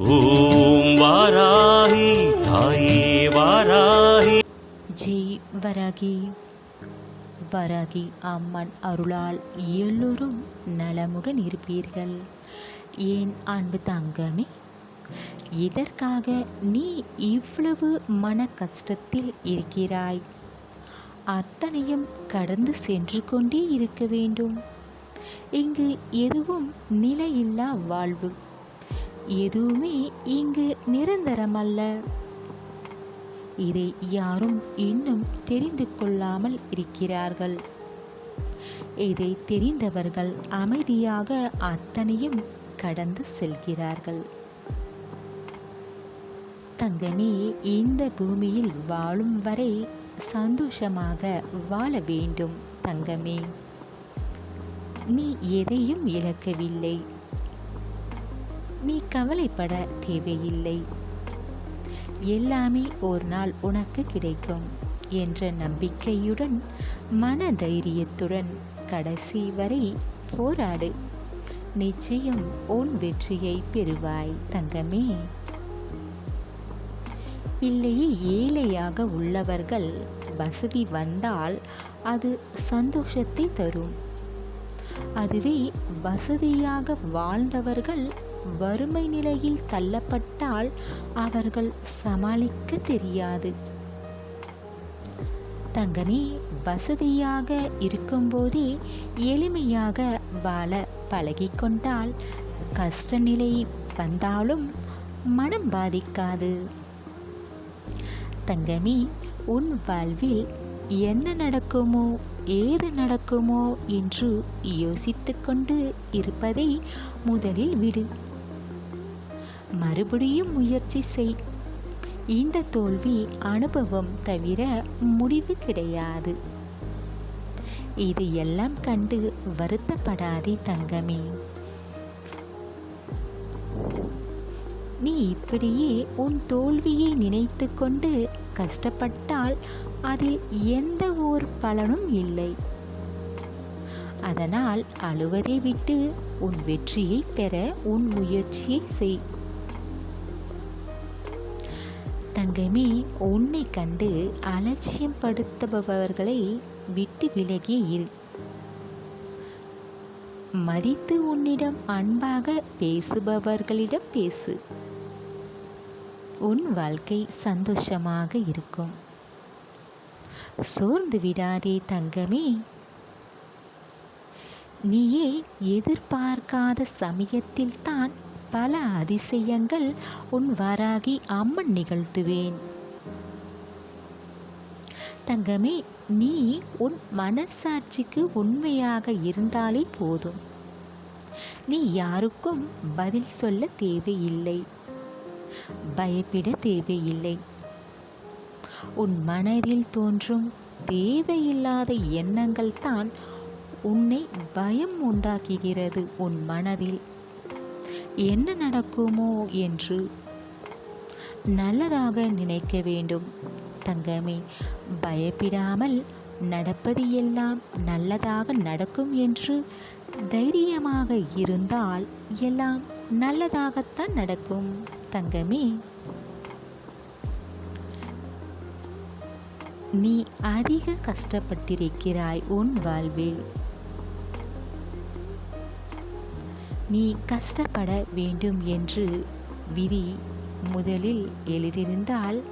ஓம் வாராகி தாயே வாராகி ஜெய் வராகி. வராகி அம்மன் அருளால் எல்லோரும் நலமுடன் இருப்பீர்கள். ஏன் அன்பு தங்கமே? இதற்காக நீ இவ்வளவு மன கஷ்டத்தில் இருக்கிறாய்? அத்தனையும் கடந்து சென்று கொண்டே இருக்க வேண்டும். இங்கு எதுவும் நிலையில்லா வாழ்வு. எதுவுமே இங்கு நிரந்தரமல்ல. இதை யாரும் இன்னும் தெரிந்து கொள்ளாமல் இருக்கிறார்கள். இதை தெரிந்தவர்கள் அமைதியாக அத்தனையும் கடந்து செல்கிறார்கள். தங்கமே இந்த பூமியில் வாழும் வரை சந்தோஷமாக வாழ வேண்டும் தங்கமே. நீ எதையும் இழக்கவில்லை. நீ கவலைப்பட தேவையில்லை. எல்லாமே ஒரு நாள் உனக்கு கிடைக்கும் என்ற நம்பிக்கையுடன் மன தைரியத்துடன் கடைசி வரை போராடு. நிச்சயம் உன் வெற்றியை பெறுவாய் தங்கமே. இல்லையே ஏழையாக உள்ளவர்கள் வசதி வந்தால் அது சந்தோஷத்தை தரும். அதுவே வசதியாக வாழ்ந்தவர்கள் வறுமை நிலையில் தள்ளப்பட்டால் அவர்கள் சமாளிக்க தெரியாது. தங்கமே வசதியாக இருக்கும்போதே எளிமையாக வாழ பழகிக்கொண்டால் கஷ்ட நிலை வந்தாலும் மனம் பாதிக்காது. தங்கமே உன் வாழ்வில் என்ன நடக்குமோ ஏது நடக்குமோ என்று யோசித்து கொண்டு இருப்பதை முதலில் விடு. மறுபடியும் முயற்சி செய். இந்த தோல்வி அனுபவம் தவிர முடிவு கிடையாது. இது எல்லாம் கண்டு வருத்தப்படாதே தங்கமே. நீ இப்படியே உன் தோல்வியை நினைத்து கொண்டு கஷ்டப்பட்டால் அதில் எந்த ஒரு பலனும் இல்லை. அதனால் அழுவதை விட்டு உன் வெற்றியை பெற உன் முயற்சியை செய். தங்கமே உன்னை கண்டு அலட்சியம் படுத்துபவர்களை விட்டு விலகி இரு. மதித்து உன்னிடம் அன்பாக பேசுபவர்களிடம் பேசு. உன் வாழ்க்கை சந்தோஷமாக இருக்கும். சோர்ந்து விடாதே தங்கமே. நீயே எதிர்பார்க்காத சமயத்தில் தான் பல அதிசயங்கள் உன் வராகி அம்மன் நிகழ்த்துவேன். தங்கமே நீ உன் மனசாட்சிக்கு உண்மையாக இருந்தாலே போதும். நீ யாருக்கும் பதில் சொல்ல தேவையில்லை. பயப்பட தேவையில்லை. உன் மனதில் தோன்றும் தேவையில்லாத எண்ணங்கள் தான் உன்னை பயம் உண்டாக்குகிறது உன் மனதில். என்ன நடக்குமோ என்று நல்லதாக நினைக்க வேண்டும். தங்கமே பயப்படாமல் நடப்பது எல்லாம் நல்லதாக நடக்கும் என்று தைரியமாக இருந்தால் எல்லாம் நல்லதாகத்தான் நடக்கும். தங்கமே. நீ அதிக கஷ்டப்பட்டிருக்கிறாய் உன் வாழ்வில். நீ கஷ்டப்பட வேண்டும் என்று விதி முதலில் எழுதியிருந்தால்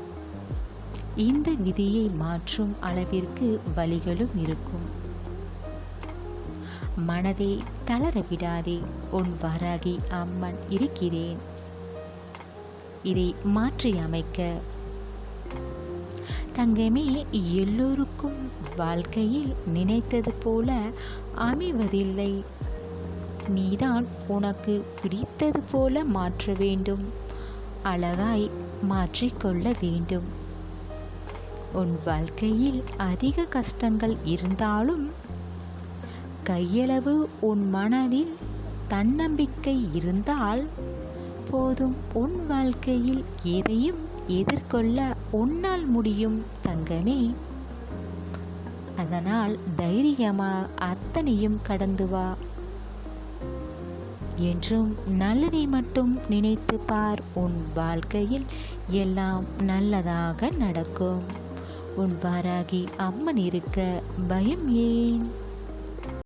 இந்த விதியை மாற்றும் அளவிற்கு வழிகளும் இருக்கும். மனதை தளர விடாதே உன் வராகி அம்மன் இருக்கிறேன். இதை மாற்றி அமைக்க. தங்கமே எல்லோருக்கும் வாழ்க்கையில் நினைத்தது போல அமைவதில்லை. நீதான் உனக்கு பிடித்தது போல மாற்ற வேண்டும். அழகாய் மாற்றிக்கொள்ள வேண்டும். உன் வாழ்க்கையில் அதிக கஷ்டங்கள் இருந்தாலும் கையளவு உன் மனதில் தன்னம்பிக்கை இருந்தால் போதும் உன் வாழ்க்கையில் எதையும் எதிர்கொள்ள உன்னால் முடியும் தங்கமே அதனால் தைரியமா அத்தனையும் கடந்து வா. என்றும் நல்லதை மட்டும் நினைத்து பார். உன் வாழ்க்கையில் எல்லாம் நல்லதாக நடக்கும். உன் வாராகி அம்மன் இருக்க பயம் ஏன்?